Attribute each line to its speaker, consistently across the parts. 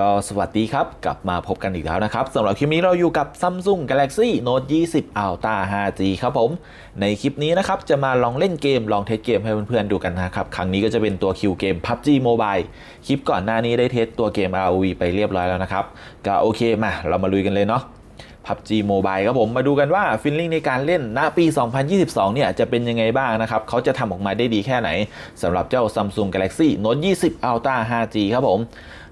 Speaker 1: ก็สวัสดีครับ กลับมาพบกันอีกแล้วนะครับสำหรับคลิปนี้เราอยู่กับ Samsung Galaxy Note 20 Ultra 5G ครับผม ในคลิปนี้นะครับ จะมาลองเล่นเกม ลองเทสเกมให้เพื่อนๆดูกันนะครับ ครั้งนี้ก็จะเป็นตัวคิวเกม PUBG Mobile คลิปก่อนหน้านี้ได้เทสตัวเกม ROV ไปเรียบร้อยแล้วนะครับ ก็โอเคมา เรามาลุยกันเลยเนาะ PUBG Mobile ครับผมมาดูกันว่าฟิลลิ่งในการเล่นณปี 2022 เนี่ยจะเป็นยังไงบ้างนะครับ เขาจะทำออกมาได้ดีแค่ไหนสำหรับเจ้า Samsung Galaxy Note 20 Ultra 5G ครับผม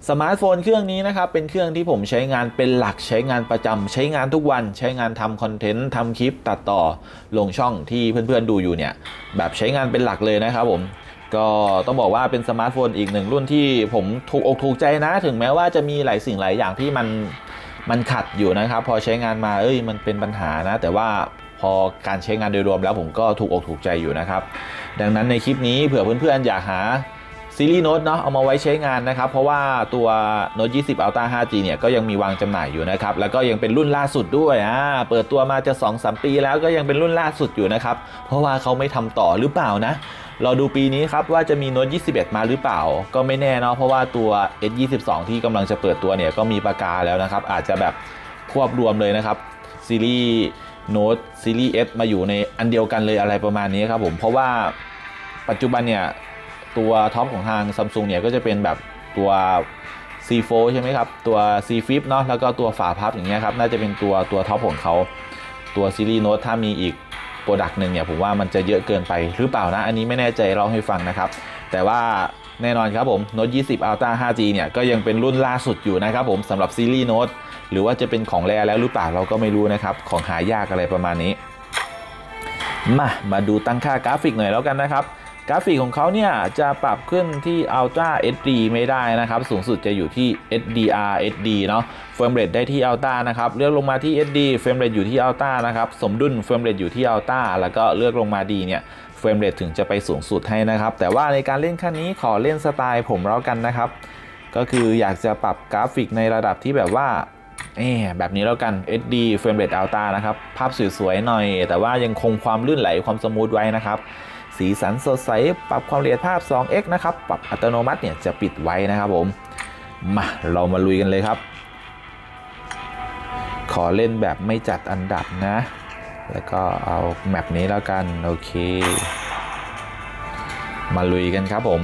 Speaker 1: สมาร์ทโฟนเครื่องนี้นะครับเป็นเครื่องที่ผมใช้งานเป็นหลักใช้งานประจำใช้งานทุกวันใช้งานทำคอนเทนต์ทำคลิปตัดต่อลงช่องที่เพื่อนๆดูอยู่เนี่ยแบบใช้งานเป็นหลักเลยนะครับผมก็ต้องบอกว่าเป็นสมาร์ทโฟนอีกหนึ่งรุ่นที่ผมถูกอกถูกใจนะ ถึงแม้ว่าจะมีหลายสิ่งหลายอย่างที่มันมันขัดอยู่นะครับ พอใช้งานมาเอ้ยมันเป็นปัญหานะ แต่ว่าพอการใช้งานโดยรวมแล้วผมก็ถูกอกถูกใจอยู่นะครับ ดังนั้นในคลิปนี้เผื่อเพื่อนๆอยากหา ซีรีส์โน้ตเนาะเอามาไว้ใช้งานนะครับ เพราะว่าตัว Note 20 Ultra 5G เนี่ยก็ยังมีวางจำหน่ายอยู่นะครับ แล้วก็ยังเป็นรุ่นล่าสุดด้วยอ่าเปิดตัวมาจะ 2-3 ปีแล้วก็ยังเป็นรุ่นล่าสุดอยู่นะครับ เพราะว่าเขาไม่ทำต่อหรือเปล่านะเราดูปีนี้ครับว่าจะมี Note 21 มาหรือเปล่า ก็ไม่แน่เนาะเพราะว่าตัว S22 ที่กำลังจะเปิดตัวเนี่ยก็มีประกาแล้วนะครับ อาจจะแบบควบรวมเลยนะครับซีรีส์ Note ซีรีส์ S มาอยู่ในอันเดียวกันเลยอะไรประมาณนี้ครับผมเพราะว่าปัจจุบันเนี่ย ตัวท็อปของทาง Samsung เนี่ยก็จะเป็นแบบตัว C4 ใช่ไหมครับ ตัว C Flip เนาะแล้วก็ตัวฝาพับอย่างเงี้ยครับ น่าจะเป็นตัวตัวท็อปของเขาตัวซีรีส์โน้ตถ้ามีอีกโปรดักต์หนึ่งเนี่ย ผมว่ามันจะเยอะเกินไปหรือเปล่านะ อันนี้ไม่แน่ใจเล่าให้ฟังนะครับ แต่ว่าแน่นอนครับผม Note 20 Ultra 5G เนี่ย ก็ยังเป็นรุ่นล่าสุดอยู่นะครับผมสำหรับซีรีส์โน้ตหรือว่าจะเป็นของแรแล้วหรือเปล่าเราก็ไม่รู้นะครับ ของหายากอะไรประมาณนี้ มามาดูตั้งค่ากราฟิกหน่อยแล้วกันนะครับ กราฟิกของเขาเนี่ยจะปรับขึ้นที่ Ultra HD ไม่ได้นะครับ สูงสุดจะอยู่ที่ SDR HD เนาะเฟรมเรทได้ที่ Ultra นะครับเลือกลงมาที่ SD เฟรมเรทอยู่ที่ Ultra นะครับสมดุลเฟรมเรทอยู่ที่ Ultra แล้วก็เลือกลงมาดีเนี่ยเฟรมเรทถึงจะไปสูงสุดให้นะครับ แต่ว่าในการเล่นขั้นนี้ขอเล่นสไตล์ผมแล้วกันนะครับ ก็คืออยากจะปรับกราฟิกในระดับที่แบบว่าเอ๊แบบนี้แล้วกัน SD Frame Rate Ultra นะครับ ภาพสวยๆหน่อย แต่ว่ายังคงความลื่นไหลความสมูทไว้นะครับ สีสันสดใส ปรับความละเอียดภาพ 2x นะครับ ปรับอัตโนมัติเนี่ยจะปิดไว้นะครับผม มาเรามาลุยกันเลยครับ ขอเล่นแบบไม่จัดอันดับนะ แล้วก็เอาแมปนี้แล้วกัน โอเค มาลุยกันครับผม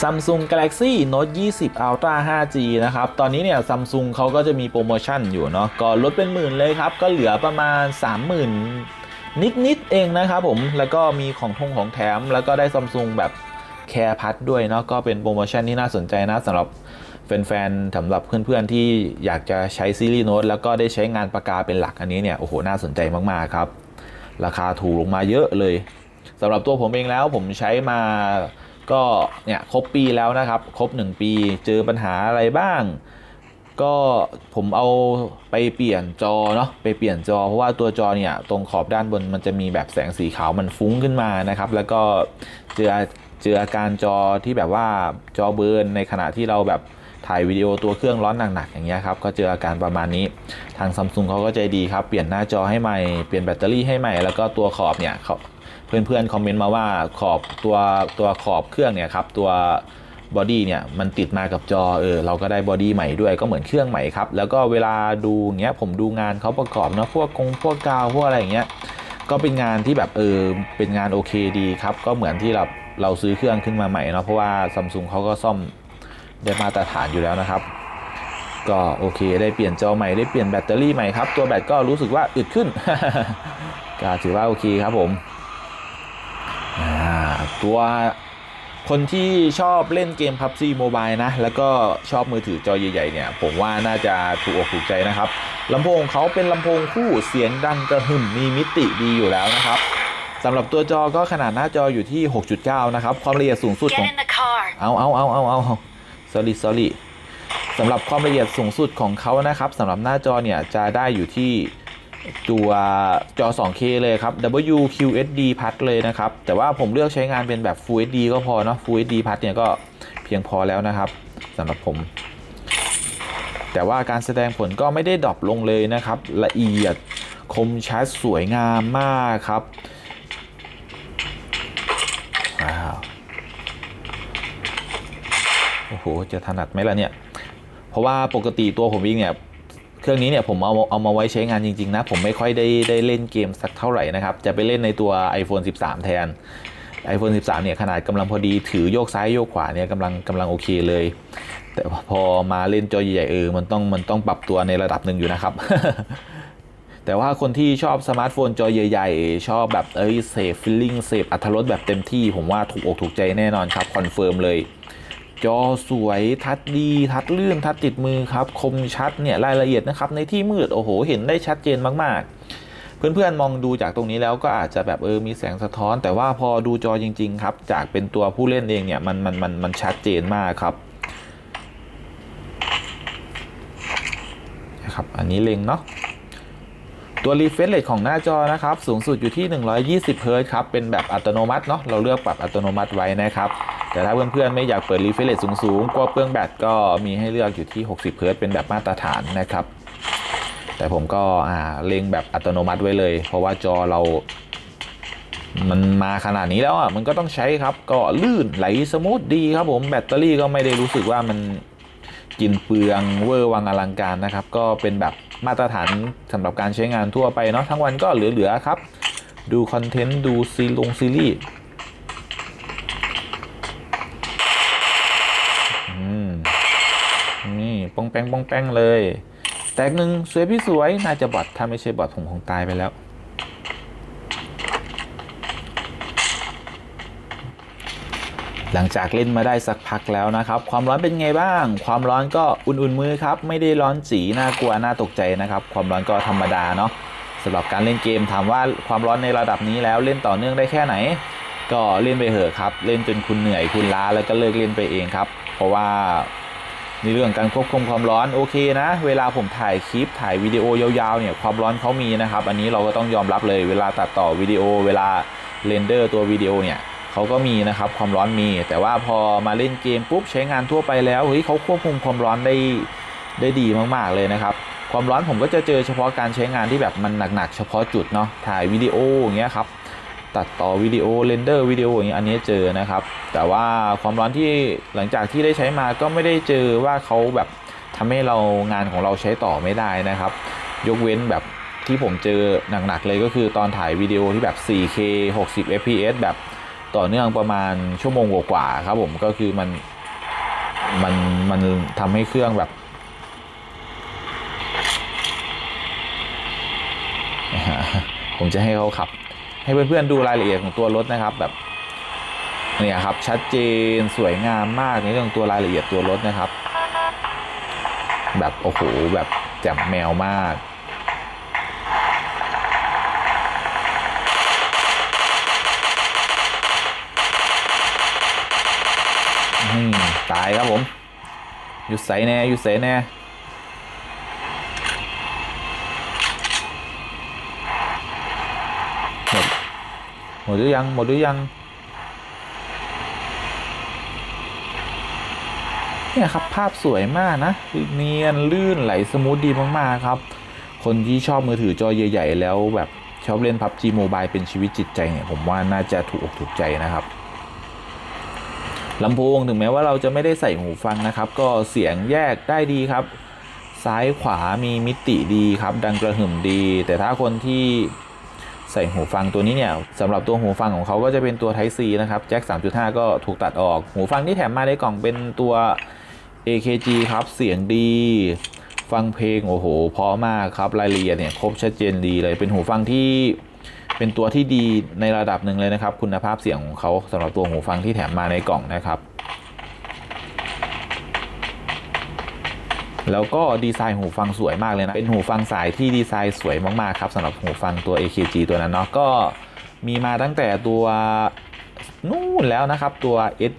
Speaker 1: Samsung Galaxy Note 20 Ultra 5G นะครับ ตอนนี้เนี่ย Samsung เขาก็จะมีโปรโมชั่นอยู่เนาะ ก็ลดเป็นหมื่นเลยครับ ก็เหลือประมาณ 30,000 นิดๆเองนะครับผมแล้วก็มีของทงของแถม แล้วก็ได้ Samsung แบบแคร์พัดด้วยเนาะก็เป็นโปรโมชั่นที่น่าสนใจนะสำหรับแฟนๆสำหรับเพื่อนๆ ที่อยากจะใช้ซีรีส์โน้ตแล้วก็ได้ใช้งานปากกาเป็นหลักอันนี้เนี่ยโอ้โหน่าสนใจมากๆครับ ราคาถูกลงมาเยอะเลยสำหรับตัวผมเองแล้วผมใช้มาก็เนี่ยครบปีแล้วนะครับ ครบ 1 ปี เจอปัญหาอะไรบ้าง ก็ผมเอาไปเปลี่ยนจอเนาะไปเปลี่ยนจอ เพราะว่าตัวจอเนี่ยตรงขอบด้านบนมันจะมีแบบแสงสีขาวมันฟุ้งขึ้นมานะครับ แล้วก็เจอเจออาการจอที่แบบว่าจอเบิร์นในขณะที่เราแบบถ่ายวิดีโอตัวเครื่องร้อนหนักๆอย่างเงี้ยครับก็เจออาการประมาณนี้ทางซัมซุงเขาก็ใจดีครับ เปลี่ยนหน้าจอให้ใหม่เปลี่ยนแบตเตอรี่ให้ใหม่ แล้วก็ตัวขอบเนี่ยเขาเพื่อนๆคอมเมนต์มาว่าขอบตัวตัวขอบเครื่องเนี่ยครับตัว บอดี้เนี่ยมันติดมากับจอเออเราก็ได้บอดี้ใหม่ด้วยก็เหมือนเครื่องใหม่ครับ แล้วก็เวลาดูเงี้ยผมดูงานเขาประกอบเนาะพวกกงพวกกาวพวกอะไรอย่างเงี้ยก็เป็นงานที่แบบเออเป็นงานโอเคดีครับ ก็เหมือนที่เราเราซื้อเครื่องขึ้นมาใหม่เนาะเพราะว่าซัมซุงเขาก็ซ่อมได้มาตรฐานอยู่แล้วนะครับ ก็โอเคได้เปลี่ยนจอใหม่ได้เปลี่ยนแบตเตอรี่ใหม่ครับ ตัวแบตก็รู้สึกว่าอึดขึ้นก็ถือว่าโอเคครับผมตัว คนที่ชอบเล่นเกม PUBG Mobile นะ แล้วก็ชอบมือถือจอใหญ่ๆเนี่ย ผมว่าน่าจะถูกอกถูกใจนะครับลำโพงเขาเป็นลำโพงคู่เสียงดังกระหึ่มมีมิติดีอยู่แล้วนะครับสำหรับตัวจอก็ขนาดหน้าจออยู่ที่ 6.9 นะครับ ความละเอียดสูงสุด
Speaker 2: Get
Speaker 1: ของ
Speaker 2: in the car.
Speaker 1: เอาเอาเอาเอาเอา sorry sorry สำหรับความละเอียดสูงสุดของเขานะครับสำหรับหน้าจอเนี่ยจะได้อยู่ที่ ตัวจอ 2K เลยครับ WQHD พัดเลยนะครับ แต่ว่าผมเลือกใช้งานเป็นแบบ Full HD ก็พอเนาะ Full HD พัดเนี่ยก็เพียงพอแล้วนะครับสำหรับผม แต่ว่าการแสดงผลก็ไม่ได้ดรอปลงเลยนะครับ ละเอียดคมชัดสวยงามมากครับว้าวโอ้โหจะถนัดไหมล่ะเนี่ย เพราะว่าปกติตัวผมเองเนี่ย เครื่องนี้เนี่ยผมเอาเอามาไว้ใช้งานจริงๆนะ ผมไม่ค่อยได้ได้เล่นเกมสักเท่าไหร่นะครับ จะไปเล่นในตัว iPhone 13 แทน iPhone 13 เนี่ยขนาดกำลังพอดีถือโยกซ้ายโยกขวาเนี่ยกำลังกำลังโอเคเลย แต่พอมาเล่นจอใหญ่ๆเออมันต้องมันต้องปรับตัวในระดับหนึ่งอยู่นะครับ แต่ว่าคนที่ชอบสมาร์ทโฟนจอใหญ่ๆ ชอบแบบเอ้ยเสพฟิลลิ่งเสพอัตรสแบบเต็มที่ ผมว่าถูกอกถูกใจแน่นอนครับคอนเฟิร์มเลย จอสวยทัดดี ทัดลื่นทัดติดมือครับคมชัดเนี่ยรายละเอียดนะครับในที่มืดโอ้โห เห็นได้ชัดเจนมากๆ เพื่อนๆมองดูจากตรงนี้แล้วก็อาจจะแบบเออมีแสงสะท้อน แต่ว่าพอดูจอจริง ๆ ครับ จากเป็นตัวผู้เล่นเองเนี่ยมันมันมันมันชัดเจนมากครับนะครับ อันนี้เล็งเนาะ ตัว refresh rate ของหน้าจอนะครับสูงสุดอยู่ที่ 120 Hz ครับเป็นแบบอัตโนมัติเนาะเราเลือกปรับอัตโนมัติไว้นะครับแต่ถ้าเพื่อนๆไม่อยากเปิด refresh rate สูงๆกลัวเปลืองแบตก็มีให้เลือกอยู่ที่ 60 Hz เป็นแบบมาตรฐานนะครับแต่ผมก็เล็งแบบอัตโนมัติไว้เลย เพราะว่าจอเรา มันมาขนาดนี้แล้วอะมันก็ต้องใช้ครับ ก็ลื่นไหลสมูทดีครับผมแบตเตอรี่ก็ไม่ได้รู้สึกว่ามันกินเปลืองเวอร์วังอลังการนะครับ ก็เป็นแบบ มาตรฐานสำหรับการใช้งานทั่วไปเนาะทั้งวันก็เหลือๆครับ ดูคอนเทนต์ดูซีลงซีรีส์นี่ปองแปงปองแปงเลย แตกหนึ่งสวยพี่สวยน่าจะบอดถ้าไม่ใช่บอดผมคงตายไปแล้ว หลังจากเล่นมาได้สักพักแล้วนะครับ ความร้อนเป็นไงบ้าง ความร้อนก็อุ่นๆมือครับ ไม่ได้ร้อนจีน่ากลัวน่าตกใจนะครับ ความร้อนก็ธรรมดาเนาะสำหรับการเล่นเกมถามว่าความร้อนในระดับนี้แล้วเล่นต่อเนื่องได้แค่ไหน ก็เล่นไปเถอะครับ เล่นจนคุณเหนื่อยคุณล้าแล้วก็เลิกเล่นไปเองครับ เพราะว่าในเรื่องการควบคุมความร้อนโอเคนะ เวลาผมถ่ายคลิปถ่ายวิดีโอยาวๆเนี่ยความร้อนเขามีนะครับ อันนี้เราก็ต้องยอมรับเลย เวลาตัดต่อวิดีโอ เวลาเรนเดอร์ตัววิดีโอเนี่ย เขาก็มีนะครับความร้อนมี แต่ว่าพอมาเล่นเกมปุ๊บใช้งานทั่วไปแล้วเฮ้ยเขาควบคุมความร้อนได้ได้ดีมากๆเลยนะครับความร้อนผมก็จะเจอเฉพาะการใช้งานที่แบบมันหนักๆ เฉพาะจุดเนาะถ่ายวิดีโออย่างเงี้ยครับตัดต่อวิดีโอเรนเดอร์วิดีโออย่างเงี้ยอันนี้เจอนะครับ แต่ว่าความร้อนที่หลังจากที่ได้ใช้มาก็ไม่ได้เจอว่าเขาแบบทำให้เรางานของเราใช้ต่อไม่ได้นะครับ ยกเว้นแบบที่ผมเจอหนักๆเลยก็คือตอนถ่ายวิดีโอที่แบบ 4K 60 fps แบบ ต่อเนื่องประมาณชั่วโมงกว่าครับผมก็คือมันมันมันทำให้เครื่องแบบผมจะให้เขาขับ ให้เพื่อนๆดูรายละเอียดของตัวรถนะครับแบบเนี่ยครับชัดเจนสวยงามมากในเรื่องตัวรายละเอียดตัวรถนะครับ แบบโอ้โหแบบแจ่มแมวมาก ตายครับผม อยู่ใสแน่ อยู่ใสแน่ หมด หมดหรือยัง หมดหรือยัง เนี่ยครับ ภาพสวยมากนะ เนียนลื่นไหลสมูทดีมาก ๆ ครับ คนที่ชอบมือถือจอใหญ่ ๆ แล้วแบบชอบเล่น PUBG Mobile เป็นชีวิตจิตใจเนี่ย ผมว่าน่าจะถูกอกถูกใจนะครับ ลำโพงถึงแม้ว่าเราจะไม่ได้ใส่หูฟังนะครับ ก็เสียงแยกได้ดีครับ ซ้ายขวามีมิติดีครับ ดังกระหึ่มดี แต่ถ้าคนที่ใส่หูฟังตัวนี้เนี่ยสำหรับตัวหูฟังของเขาก็จะเป็นตัว Type C นะครับแจ็ค3.5 ก็ถูกตัดออก หูฟังที่แถมมาในกล่องเป็นตัว AKG ครับเสียงดี ฟังเพลงโอ้โหเพราะมากครับรายละเอียดเนี่ยครบชัดเจนดีเลยเป็นหูฟังที่ เป็นตัวที่ดีในระดับหนึ่งเลยนะครับ คุณภาพเสียงของเขาสำหรับตัวหูฟังที่แถมมาในกล่องนะครับ แล้วก็ดีไซน์หูฟังสวยมากเลยนะ เป็นหูฟังสายที่ดีไซน์สวยมากๆครับสำหรับหูฟังตัว AKG ตัวนั้นเนาะก็มีมาตั้งแต่ตัวนู่นแล้วนะครับตัว S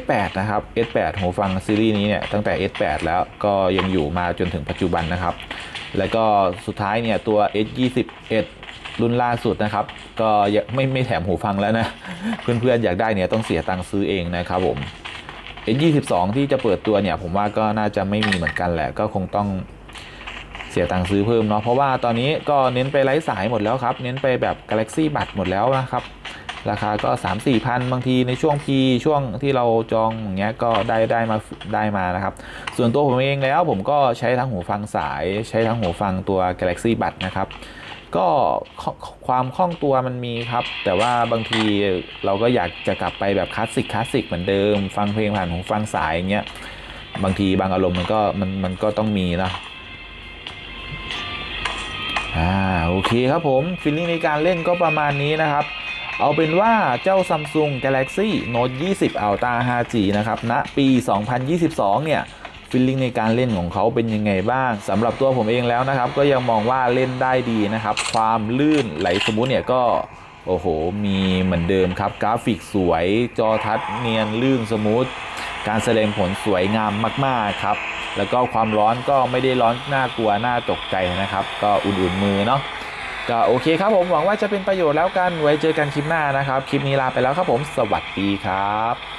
Speaker 1: S8 นะครับ S8 หูฟังซีรีส์นี้เนี่ยตั้งแต่ S8 แล้วก็ยังอยู่มาจนถึงปัจจุบันนะครับ แล้วก็สุดท้ายเนี่ยตัว S21 รุ่นล่าสุดนะครับ ก็ไม่ไม่แถมหูฟังแล้วนะ เพื่อนๆอยากได้เนี่ยต้องเสียตังค์ซื้อเองนะครับผม N22 ที่จะเปิดตัวเนี่ยผมว่าก็น่าจะไม่มีเหมือนกันแหละ ก็คงต้องเสียตังค์ซื้อเพิ่มเนาะเพราะว่าตอนนี้ก็เน้นไปไร้สายหมดแล้วครับ เน้นไปแบบ Galaxy บัตรหมดแล้วนะครับ ราคาก็ 3 4พันบางทีในช่วงพีช่วงที่เราจองอย่างเงี้ยก็ได้ได้มาได้มานะครับ ส่วนตัวผมเองแล้วผมก็ใช้ทั้งหูฟังสาย ใช้ทั้งหูฟังตัว Galaxy Buds นะครับ ก็ความคล่องตัวมันมีครับ แต่ว่าบางทีเราก็อยากจะกลับไปแบบคลาสสิกคลาสสิกเหมือนเดิม ฟังเพลงผ่านหูฟังสายอย่างเงี้ยบางทีบางอารมณ์มันก็มันมันก็ต้องมีนะอ่าโอเคครับผมฟีลลิ่งในการเล่นก็ประมาณนี้นะครับ เอาเป็นว่าเจ้า Samsung Galaxy Note 20 Ultra 5G นะครับณปี 2022 เนี่ย ฟีลลิ่งในการเล่นของเขาเป็นยังไงบ้างสำหรับตัวผมเองแล้วนะครับ ก็ยังมองว่าเล่นได้ดีนะครับ ความลื่นไหลสมูทเนี่ยก็โอ้โห มีเหมือนเดิมครับ กราฟิกสวย จอทัชเนียนลื่นสมูท การแสดงผลสวยงามมาก ๆ ครับ แล้วก็ความร้อนก็ไม่ได้ร้อนน่ากลัว น่าตกใจนะครับ ก็อุ่น ๆ มือเนาะ ก็โอเคครับผม หวังว่าจะเป็นประโยชน์แล้วกัน ไว้เจอกันคลิปหน้านะครับ คลิปนี้ลาไปแล้วครับผม สวัสดีครับ